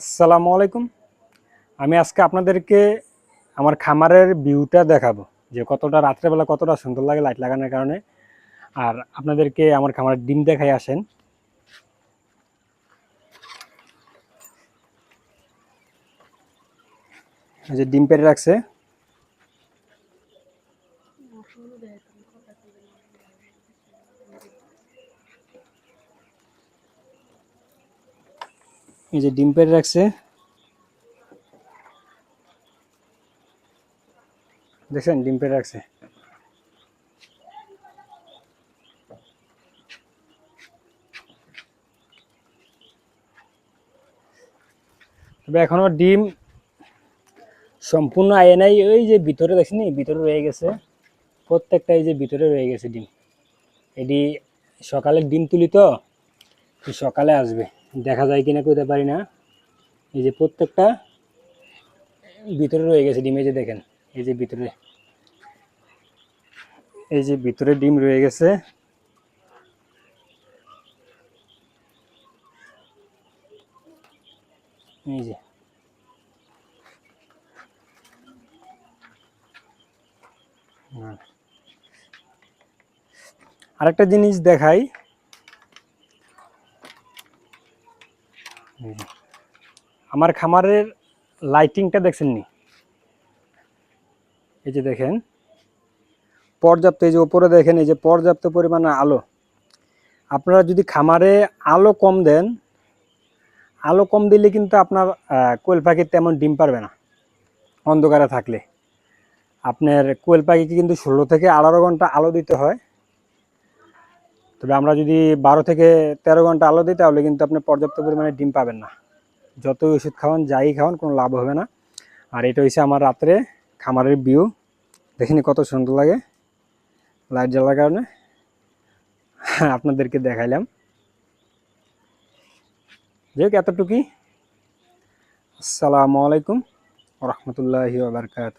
আসসালামু আলাইকুম। আমি আজকে আপনাদেরকে আমার খামারের ভিউটা দেখাবো যে কতটা রাত্রেবেলা কতটা সুন্দর লাগে লাইট লাগানোর কারণে। আর আপনাদেরকে আমার খামারের ডিম দেখাই আসেন। যে ডিম পেড়ে রাখছে। এই যে ডিম পেড়ে রাখছে। দেখছেন, ডিম পেড়ে রাখছে। তবে এখনও ডিম সম্পূর্ণ আয় নাই। ওই যে ভিতরে দেখছেন ভিতরে রয়ে গেছে। প্রত্যেকটা এই যে ভিতরে রয়ে গেছে ডিম। এটি সকালে ডিম তুলি তো সকালে আসবে। দেখা যায় কিনা কইতে পারি না। এই যে প্রত্যেকটা ভিতরে রয়ে গেছে ডিম যে দেখেন, এই যে ভিতরে, এই যে ভিতরে ডিম রয়ে গেছে। এই যে আরেকটা জিনিস দেখাই এই যে, আমার খামারের লাইটিংটা দেখছেন নি এই যে দেখেন, পর্যাপ্ত, এই যে উপরে দেখেন, এই যে পর্যাপ্ত পরিমাণে আলো। আপনারা যদি খামারে আলো কম দেন, আলো কম দিলে কিন্তু আপনার কোয়েল পাখির তেমন ডিম পারবে না, অন্ধকারে থাকলে। আপনার কোয়েল পাখিকে কিন্তু ষোলো থেকে আঠারো ঘণ্টা আলো দিতে হয়। তবে আমরা যদি বারো থেকে তেরো ঘণ্টা আলো দিই, তাহলে কিন্তু আপনি পর্যাপ্ত পরিমাণে ডিম পাবেন না। যতই ওষুধ খাওয়ান, যাই খাওয়ান, কোনো লাভ হবে না। আর এটা হচ্ছে আমার রাত্রে খামারের ভিউ দেখিনি কত সুন্দর লাগে। লাইট জ্বালার কারণে। আপনাদেরকে দেখাইলাম। যাই হোক, এতটুকুই। আসসালামু আলাইকুম রহমতুল্লাহি বারকাত